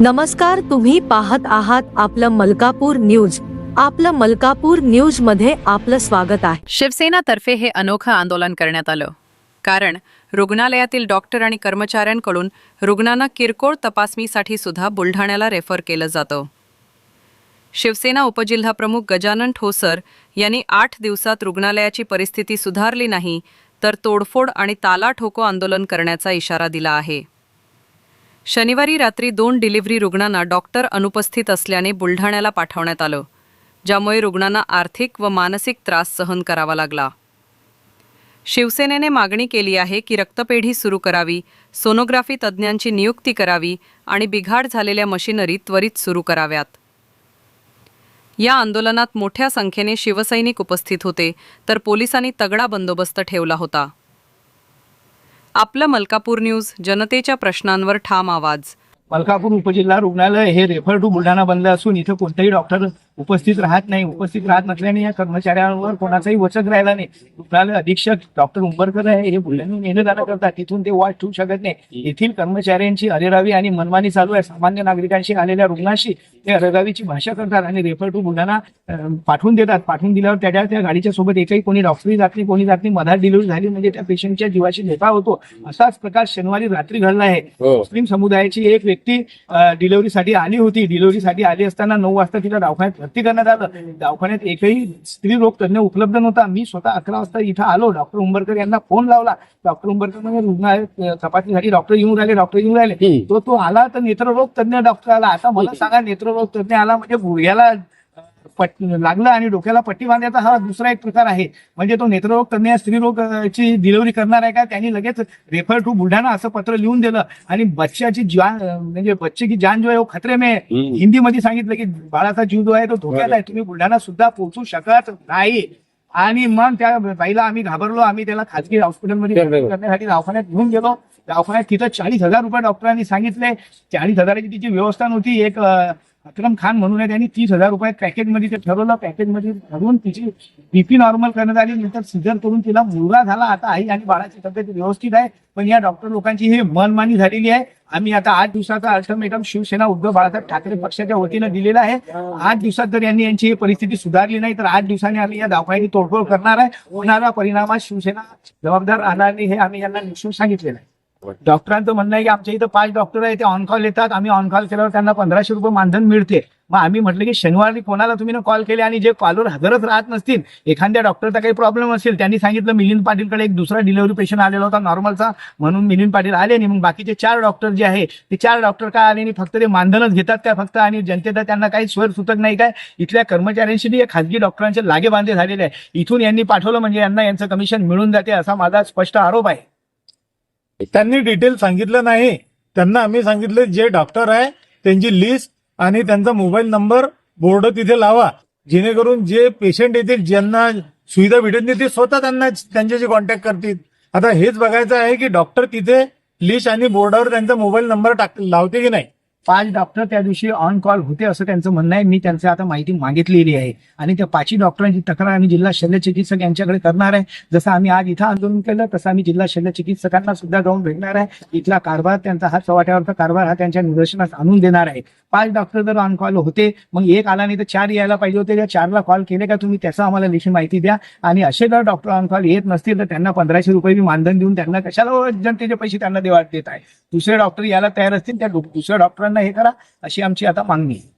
नमस्कार तुम्ही पाहत आहात आपलं मलकापूर न्यूज. आपलं मलकापूर न्यूजमध्ये आपलं स्वागत आहे. शिवसेनातर्फे हे अनोखं आंदोलन करण्यात आलं. कारण रुग्णालयातील डॉक्टर आणि कर्मचाऱ्यांकडून रुग्णांना किरकोळ तपासणीसाठी सुद्धा बुलढाण्याला रेफर केलं जातं. शिवसेना उपजिल्हाप्रमुख गजानन ठोसर यांनी आठ दिवसात रुग्णालयाची परिस्थिती सुधारली नाही तर तोडफोड आणि ताला ठोको आंदोलन करण्याचा इशारा दिला आहे. शनिवारी रात्री दोन डिलिव्हरी रुग्णांना डॉक्टर अनुपस्थित असल्याने बुलढाण्याला पाठवण्यात आलं ज्यामुळे रुग्णांना आर्थिक व मानसिक त्रास सहन करावा लागला. शिवसेनेने मागणी केली आहे की रक्तपेढी सुरू करावी सोनोग्राफी तज्ज्ञांची नियुक्ती करावी आणि बिघाड झालेल्या मशिनरी त्वरित सुरू कराव्यात. या आंदोलनात मोठ्या संख्येने शिवसैनिक उपस्थित होते तर पोलिसांनी तगडा बंदोबस्त ठेवला होता. आपलं मलकापूर न्यूज जनतेच्या प्रश्नांवर ठाम आवाज. मलकापूर उपजिल्हा रुग्णालय हे रेफर टू बुलढाणा बंद असून इथं कोणताही डॉक्टर उपस्थित राहत नाही उपस्थित राहत नसल्याने या कर्मचाऱ्यांवर कोणाचाही वचक राहिला नाही. रुग्णालय अधीक्षक डॉक्टर उंबरकर आहे हे बुलढाण्याहून येणं जाणं करतात. तिथून ते वाट ठेवू शकत नाही. येथील कर्मचाऱ्यांची अरेरावी आणि मनमानी चालू आहे. सामान्य नागरिकांशी आलेल्या रुग्णांशी ते अरेरावीची भाषा करतात आणि रेफर टू बुलढाणा पाठवून देतात. पाठवून दिल्यावर त्याच्या त्या गाडीच्या सोबत एकही कोणी डॉक्टरही जात नाही कोणी जात नाही. मधात डिलिव्हरी झाली म्हणजे त्या पेशंटच्या जीवाशी धोका होतो. असाच प्रकार शनिवारी रात्री घडला आहे. मुस्लिम समुदायाची एक व्यक्ती डिलिव्हरीसाठी आली होती. डिलिव्हरीसाठी आली असताना नऊ वाजता तिला दवाखान्यात भरती करण्यात आलं. दवाखान्यात एकही स्त्री रोग तज्ञ उपलब्ध नव्हता. मी स्वतः अकरा वाजता इथं आलो. डॉक्टर उंबरकर यांना फोन लावला. डॉक्टर उंबरकर म्हणजे रुग्ण आहे तपासणीसाठी डॉक्टर येऊन राहिले डॉक्टर येऊन राहिले. तो तो आला तर नेत्ररोग तज्ञ डॉक्टर आला. आता मला सांगा नेत्ररोग तज्ञ आला म्हणजे गुडघ्याला पट लागलं आणि डोक्याला पट्टी बांधायचा हा दुसरा एक प्रकार आहे. म्हणजे तो नेत्ररोग तज्ञ स्त्रीरोग ची डिलिव्हरी करणार आहे का? त्यांनी लगेच रेफर टू बुलढाणा असं पत्र लिहून दिलं. आणि बच्च्याची जान म्हणजे बच्चे की जान जो आहे वो खतरे में. है. हिंदीमध्ये सांगितलं की बाळाचा जीव जो आहे तो धोक्यात आहे. तुम्ही बुलढाणा सुद्धा पोहोचू शकत नाही. आणि मग त्या बाईला आम्ही घाबरलो. आम्ही त्याला खाजगी हॉस्पिटलमध्ये करण्यासाठी दवाखान्यात घेऊन गेलो. दवाखान्यात तिथं चाळीस हजार रुपये डॉक्टरांनी सांगितले. चाळीस हजाराची तिची व्यवस्था नव्हती. एक अक्रम खान म्हणून आहे त्यांनी तीस हजार रुपये पॅकेजमध्ये ते ठरवलं. पॅकेजमध्ये ठरवून तिची बीपी नॉर्मल करण्यात आली. नंतर सिजर करून तिला मुलगा झाला. आता आई आणि बाळाची तब्येत व्यवस्थित आहे. पण या डॉक्टर लोकांची ही मनमानी झालेली आहे. आम्ही आता आठ दिवसाचा अल्टरमेटम शिवसेना उद्धव बाळासाहेब ठाकरे पक्षाच्या वतीनं दिलेला आहे. आठ दिवसात जर यांनी यांची ही परिस्थिती सुधारली नाही तर आठ दिवसांनी आम्ही या दवाखान्याची तोडफोड करणार आहे. होणारा परिणामात शिवसेना जबाबदार राहणार नाही हे आम्ही यांना निश्चित सांगितलेलं आहे. डॉक्टरांचं म्हणणं आहे की आमच्या इथं पाच डॉक्टर आहे ते ऑन कॉल येतात. आम्ही ऑन कॉल केल्यावर त्यांना पंधराशे रुपये मानधन मिळते. मग आम्ही म्हटलं की शनिवारी कोणाला तुम्ही कॉल केले आणि जे कॉलवर हजरच राहत नसतील एखाद्या डॉक्टरचा काही प्रॉब्लेम असेल त्यांनी सांगितलं मिलिंद पाटीलकडे एक दुसरा डिलिव्हरी पेशंट आलेला होता नॉर्मलचा म्हणून मिलिंद पाटील आले आणि मग बाकीचे चार डॉक्टर जे आहे ते चार डॉक्टर काय आले आणि फक्त ते मानधनच घेतात काय फक्त? आणि जनतेचा त्यांना काही स्वर सुचत नाही काय? इथल्या कर्मचाऱ्यांशी बी या खाजगी डॉक्टरांचे लागे बांधे झालेले आहे. इथून यांनी पाठवलं म्हणजे यांना यांचं कमिशन मिळून जाते असा माझा स्पष्ट आरोप आहे. त्यांनी डिटेल सांगितलं नाही. त्यांना आम्ही सांगितलं जे डॉक्टर आहे त्यांची लिस्ट आणि त्यांचा मोबाईल नंबर बोर्ड तिथे लावा. जेणेकरून जे पेशंट येतील ज्यांना सुविधा भेटत नाही ते स्वतः त्यांना त्यांच्याशी कॉन्टॅक्ट करतील. आता हेच बघायचं आहे की डॉक्टर तिथे लिस्ट आणि बोर्डावर त्यांचा मोबाईल नंबर टाक लावते की नाही. पाच डॉक्टर त्या दिवशी ऑन कॉल होते असं त्यांचं म्हणणं आहे. मी त्यांचं आता माहिती मागितलेली आहे. आणि त्या पाचही डॉक्टरांची तक्रार आम्ही जिल्हा शल्य चिकित्सक यांच्याकडे करणार आहे. जसं आम्ही आज इथं आंदोलन केलं तसं आम्ही जिल्हा शल्य चिकित्सकांना सुद्धा जाऊन भेटणार आहे. इथला कारभार त्यांचा हा चव्हाट्यावरचा कारभार हा त्यांच्या निदर्शनास आणून देणार आहे. पाच डॉक्टर जर ऑन कॉल होते मग एक आला नाही तर चार यायला पाहिजे होते. त्या चारला कॉल केले का तुम्ही? त्याचा आम्हाला लिखी माहिती द्या. आणि असे जर डॉक्टर ऑन कॉल येत नसतील तर त्यांना पंधराशे रुपये मी मानधन देऊन त्यांना कशाला जनतेचे पैसे त्यांना देवा देत आहे? दुसरे डॉक्टर यायला तयार असतील त्या दुसऱ्या डॉक्टरांना हे करा अशी आमची आता मागणी आहे.